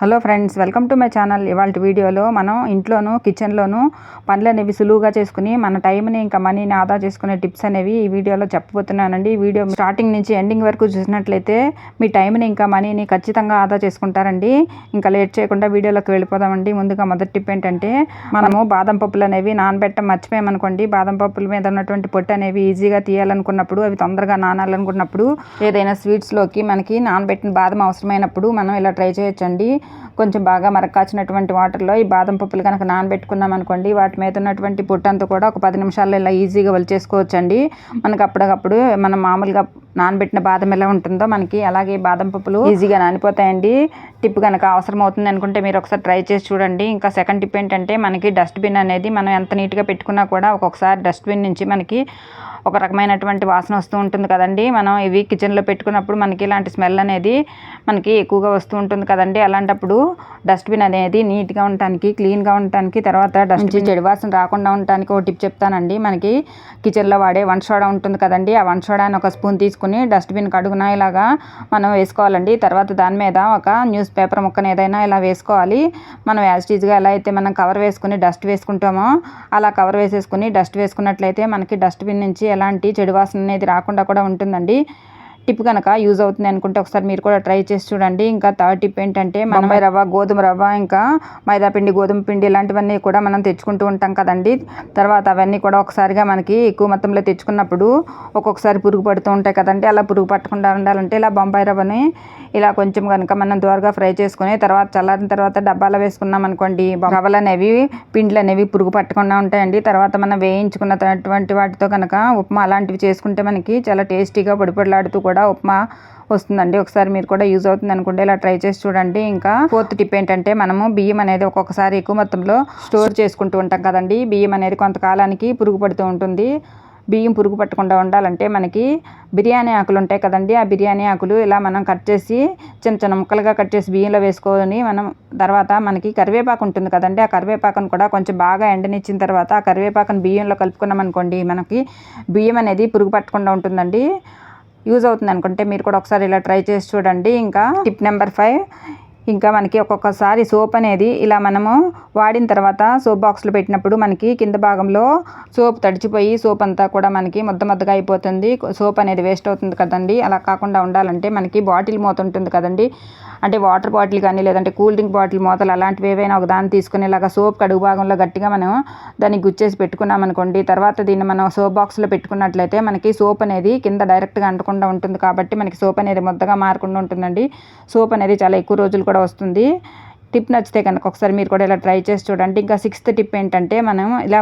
Hello friends welcome to my channel. ఇవాళ వీడియోలో మనం ఇంట్లోనూ కిచెన్లోనూ పనులు అనేవి సులువుగా చేసుకుని మన టైంని ఇంకా మనీని ఆదా చేసుకునే టిప్స్ అనేవి ఈ వీడియోలో చెప్పబోతున్నానండి. ఈ వీడియో స్టార్టింగ్ నుంచి ఎండింగ్ వరకు చూసినట్లయితే మీ టైంని ఇంకా మనీని ఖచ్చితంగా ఆదా చేసుకుంటారండి. ఇంకా లేట్ చేయకుండా వీడియోలోకి వెళ్ళిపోదామండి. ముందుగా మొదటి టిప్ ఏంటంటే మనము బాదం పప్పులు అనేవి నానబెట్టడం మర్చిపోయామనుకోండి. బాదం పప్పుల మీద ఉన్నటువంటి పొట్టు అనేవి ఈజీగా తీయాలనుకున్నప్పుడు అవి తొందరగా నానాలనుకున్నప్పుడు ఏదైనా స్వీట్స్లోకి మనకి నానబెట్టిన బాదం అవసరమైనప్పుడు మనం ఇలా ట్రై చేయొచ్చండి. కొంచెం బాగా మరకాచినటువంటి వాటర్లో ఈ బాదం పప్పులు కనుక నానబెట్టుకున్నాం అనుకోండి వాటి మీద ఉన్నటువంటి పుట్టంతా కూడా ఒక పది నిమిషాల్లో ఇలా ఈజీగా వలిచేసుకోవచ్చండి. మనకు అప్పటికప్పుడు మనం మామూలుగా నానబెట్టిన బాదం ఎలా ఉంటుందో మనకి అలాగే బాదం పప్పులు ఈజీగా నానిపోతాయండి. టిప్ కనుక అవసరం అవుతుంది అనుకుంటే మీరు ఒకసారి ట్రై చేసి చూడండి. ఇంకా సెకండ్ టిప్ ఏంటంటే మనకి డస్ట్బిన్ అనేది మనం ఎంత నీట్గా పెట్టుకున్నా కూడా ఒక్కొక్కసారి డస్ట్బిన్ నుంచి మనకి ఒక రకమైనటువంటి వాసన వస్తూ ఉంటుంది కదండి. మనం ఇవి కిచెన్లో పెట్టుకున్నప్పుడు మనకి ఇలాంటి స్మెల్ అనేది మనకి ఎక్కువగా వస్తూ ఉంటుంది కదండి. అలాంటప్పుడు డస్ట్బిన్ అనేది నీట్గా ఉండటానికి క్లీన్గా ఉండటానికి తర్వాత డస్ట్ చెడు వాసన రాకుండా ఉండటానికి ఒక టిప్ చెప్తానండి. మనకి కిచెన్లో వాడే వన్ సోడా ఉంటుంది కదండి. ఆ వన్ సోడాని ఒక స్పూన్ తీసుకుని డస్ట్బిన్ కడుగున ఇలాగా మనం వేసుకోవాలండి. తర్వాత దాని మీద ఒక న్యూస్ పేపర్ ముక్కను ఏదైనా ఇలా వేసుకోవాలి. మనం యాజిటీజ్గా ఎలా అయితే మనం కవర్ వేసుకుని డస్ట్ వేసుకుంటామో అలా కవర్ వేసేసుకుని డస్ట్ వేసుకున్నట్లయితే మనకి డస్ట్బిన్ నుంచి ఎలాంటి చెడు వాసన అనేది రాకుండా కూడా ఉంటుందండి. టిప్ కనుక యూజ్ అవుతుంది అనుకుంటే ఒకసారి మీరు కూడా ట్రై చేసి చూడండి. ఇంకా థర్డ్ టిప్ ఏంటంటే మనమై రవ్వ గోధుమ రవ్వ ఇంకా మైదా పిండి గోధుమ పిండి ఇలాంటివన్నీ కూడా మనం తెచ్చుకుంటూ ఉంటాం కదండి. తర్వాత అవన్నీ కూడా ఒకసారిగా మనకి ఎక్కువ మొత్తంలో తెచ్చుకున్నప్పుడు ఒక్కొక్కసారి పురుగు పడుతూ ఉంటాయి కదండి. అలా పురుగు పట్టకుండా ఉండాలంటే ఇలా బొంబాయి రవ్వని ఇలా కొంచెం కనుక మనం త్వరగా ఫ్రై చేసుకుని తర్వాత చల్లారిన తర్వాత డబ్బాలో వేసుకున్నాం అనుకోండి. రవ్వలు అనేవి పిండ్లు అనేవి పురుగు పట్టకుండా ఉంటాయండి. తర్వాత మనం వేయించుకున్నటువంటి వాటితో కనుక ఉప్మా అలాంటివి చేసుకుంటే మనకి చాలా టేస్టీగా పొడిపొడిలాడుతూ కూడా ఉప్మా వస్తుందండి. ఒకసారి మీరు కూడా యూజ్ అవుతుంది అనుకుంటే ఇలా ట్రై చేసి చూడండి. ఇంకా ఫోర్త్ టిప్ ఏంటంటే మనము బియ్యం అనేది ఒక్కొక్కసారి ఎక్కువ మొత్తంలో స్టోర్ చేసుకుంటూ ఉంటాం కదండి. బియ్యం అనేది కొంతకాలానికి పురుగు పడుతూ ఉంటుంది. బియ్యం పురుగు పట్టకుండా ఉండాలంటే మనకి బిర్యానీ ఆకులు ఉంటాయి కదండి. ఆ బిర్యానీ ఆకులు ఇలా మనం కట్ చేసి చిన్న చిన్న ముక్కలుగా కట్ చేసి బియ్యంలో వేసుకొని మనం తర్వాత మనకి కరివేపాకు ఉంటుంది కదండి. ఆ కరివేపాకును కూడా కొంచెం బాగా ఎండనిచ్చిన తర్వాత ఆ కరివేపాకును బియ్యంలో కలుపుకున్నాం అనుకోండి మనకి బియ్యం అనేది పురుగు పట్టకుండా ఉంటుందండి. యూజ్ అవుతుంది అనుకుంటే మీరు కూడా ఒకసారి ఇలా ట్రై చేసి చూడండి. ఇంకా టిప్ నెంబర్ ఫైవ్ ఇంకా మనకి ఒక్కొక్కసారి సోప్ అనేది ఇలా మనము వాడిన తర్వాత సోప్ బాక్స్లో పెట్టినప్పుడు మనకి కింద భాగంలో సోప్ తడిచిపోయి సోప్ అంతా కూడా మనకి ముద్ద ముద్దగా అయిపోతుంది. సోప్ అనేది వేస్ట్ అవుతుంది కదండి. అలా కాకుండా ఉండాలంటే మనకి బాటిల్ మూత ఉంటుంది కదండి. అంటే వాటర్ బాటిల్ కానీ లేదంటే కూల్ డ్రింక్ బాటిల్ మూతలు అలాంటివి ఏవైనా ఒక దాన్ని తీసుకునేలాగా సోప్ కడుగు భాగంలో గట్టిగా మనం దాన్ని గుచ్చేసి పెట్టుకున్నాం అనుకోండి. తర్వాత దీన్ని మనం సోప్ బాక్స్లో పెట్టుకున్నట్లయితే మనకి సోప్ అనేది కింద డైరెక్ట్గా అంటకుండా ఉంటుంది కాబట్టి మనకి సోప్ అనేది ముద్దగా మారకుండా ఉంటుందండి. సోప్ అనేది చాలా ఎక్కువ రోజులు కూడా వస్తుంది. టిప్ నచ్చితే కనుక ఒకసారి మీరు కూడా ఇలా ట్రై చేసి చూడండి. ఇంకా సిక్స్త్ టిప్ ఏంటంటే మనం ఇలా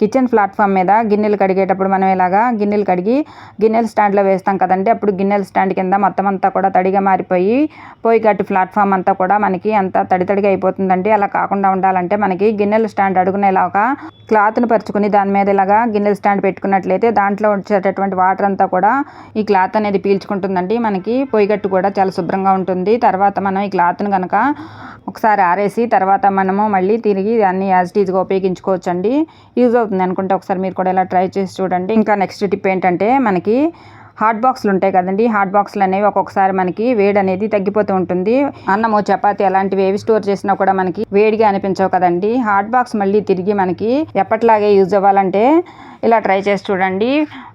కిచెన్ ప్లాట్ఫామ్ మీద గిన్నెలు కడిగేటప్పుడు మనం ఇలాగా గిన్నెలు కడిగి గిన్నెల స్టాండ్లో వేస్తాం కదండి. అప్పుడు గిన్నెల స్టాండ్ కింద మొత్తం అంతా కూడా తడిగా మారిపోయి పోయి గట్టి ప్లాట్ఫామ్ అంతా కూడా మనకి అంతా తడి తడిగా అయిపోతుందండి. అలా కాకుండా ఉండాలంటే మనకి గిన్నెల స్టాండ్ అడుగున ఒక క్లాత్ని పరుచుకుని దాని మీద ఇలాగా గిన్నెల స్టాండ్ పెట్టుకున్నట్లయితే దాంట్లో వచ్చేటటువంటి వాటర్ అంతా కూడా ఈ క్లాత్ అనేది పీల్చుకుంటుందండి. మనకి పొయ్యిగట్టు కూడా చాలా శుభ్రంగా ఉంటుంది. తర్వాత మనం ఈ క్లాత్ని కనుక ఒకసారి ఆరేసి తర్వాత మనము మళ్ళీ తిరిగి దాన్ని యాజ్ టీజ్గా ఉపయోగించుకోవచ్చు అండి యూజ్ అవుతుంది అనుకుంటే ఒకసారి మీరు కూడా ఇలా ట్రై చేసి చూడండి. ఇంకా నెక్స్ట్ టిప్ ఏంటంటే మనకి హాట్ బాక్స్లు ఉంటాయి కదండి. హాట్ బాక్స్లు అనేవి ఒక్కొక్కసారి మనకి వేడి అనేది తగ్గిపోతూ ఉంటుంది. అన్నము చపాతి అలాంటివి ఏవి స్టోర్ చేసినా కూడా మనకి వేడిగా అనిపించవు కదండి. హాట్ బాక్స్ మళ్ళీ తిరిగి మనకి ఎప్పటిలాగే యూజ్ అవ్వాలంటే ఇలా ట్రై చేసి చూడండి.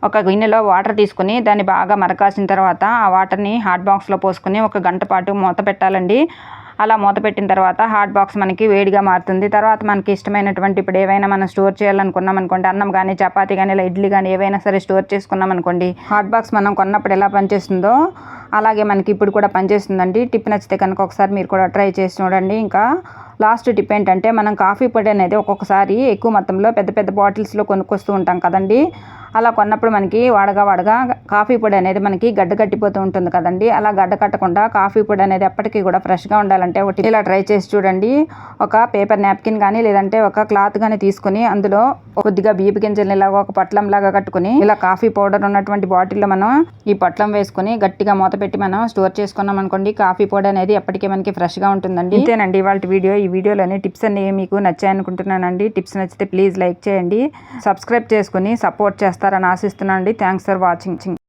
ఒక గిన్నెలో వాటర్ తీసుకుని దాన్ని బాగా మరకాసిన తర్వాత ఆ వాటర్ని హాట్ బాక్స్లో పోసుకుని ఒక గంట పాటు మూత పెట్టాలండి. అలా మూత పెట్టిన తర్వాత హాట్ బాక్స్ మనకి వేడిగా మారుతుంది. తర్వాత మనకి ఇష్టమైనటువంటి ఇప్పుడు ఏవైనా మనం స్టోర్ చేయాలనుకున్నాం అనుకోండి అన్నం కానీ చపాతీ కానీ ఇలా ఇడ్లీ కానీ ఏవైనా సరే స్టోర్ చేసుకున్నాం అనుకోండి హాట్ బాక్స్ మనం కొన్నప్పుడు ఎలా పనిచేస్తుందో అలాగే మనకి ఇప్పుడు కూడా పనిచేస్తుందండి. టిప్ నచ్చితే కనుక ఒకసారి మీరు కూడా ట్రై చేసి చూడండి. ఇంకా లాస్ట్ టిప్ ఏంటంటే మనం కాఫీ పొడి అనేది ఒక్కొక్కసారి ఎక్కువ మొత్తంలో పెద్ద పెద్ద బాటిల్స్లో కొనుక్కొస్తూ ఉంటాం కదండి. అలా కొన్నప్పుడు మనకి వాడగా వాడగా కాఫీ పొడి అనేది మనకి గడ్డ కట్టిపోతూ ఉంటుంది కదండి. అలా గడ్డ కట్టకుండా కాఫీ పొడి అనేది ఎప్పటికీ కూడా ఫ్రెష్గా ఉండాలంటే ఒకటి ఇలా ట్రై చేసి చూడండి. ఒక పేపర్ నాప్కిన్ కానీ లేదంటే ఒక క్లాత్ కానీ తీసుకుని అందులో కొద్దిగా బియ్యపు గింజల్ని ఇలాగ ఒక పట్లం లాగా కట్టుకుని ఇలా కాఫీ పౌడర్ ఉన్నటువంటి బాటిల్లో మనం ఈ పట్లం వేసుకుని గట్టిగా మూత పెట్టి మనం స్టోర్ చేసుకున్నాం అనుకోండి కాఫీ పొడి అనేది ఎప్పటికీ మనకి ఫ్రెష్గా ఉంటుందండి. ఇంతేనండి వాళ్ళ వీడియో ఈ వీడియోలోని టిప్స్ అన్ని మీకు నచ్చాయి అనుకుంటున్నానండి. టిప్స్ నచ్చితే ప్లీజ్ లైక్ చేయండి. సబ్స్క్రైబ్ చేసుకుని సపోర్ట్ చేస్తారని ఆశిస్తున్నాను అండి థ్యాంక్స్ ఫర్ వాచింగ్.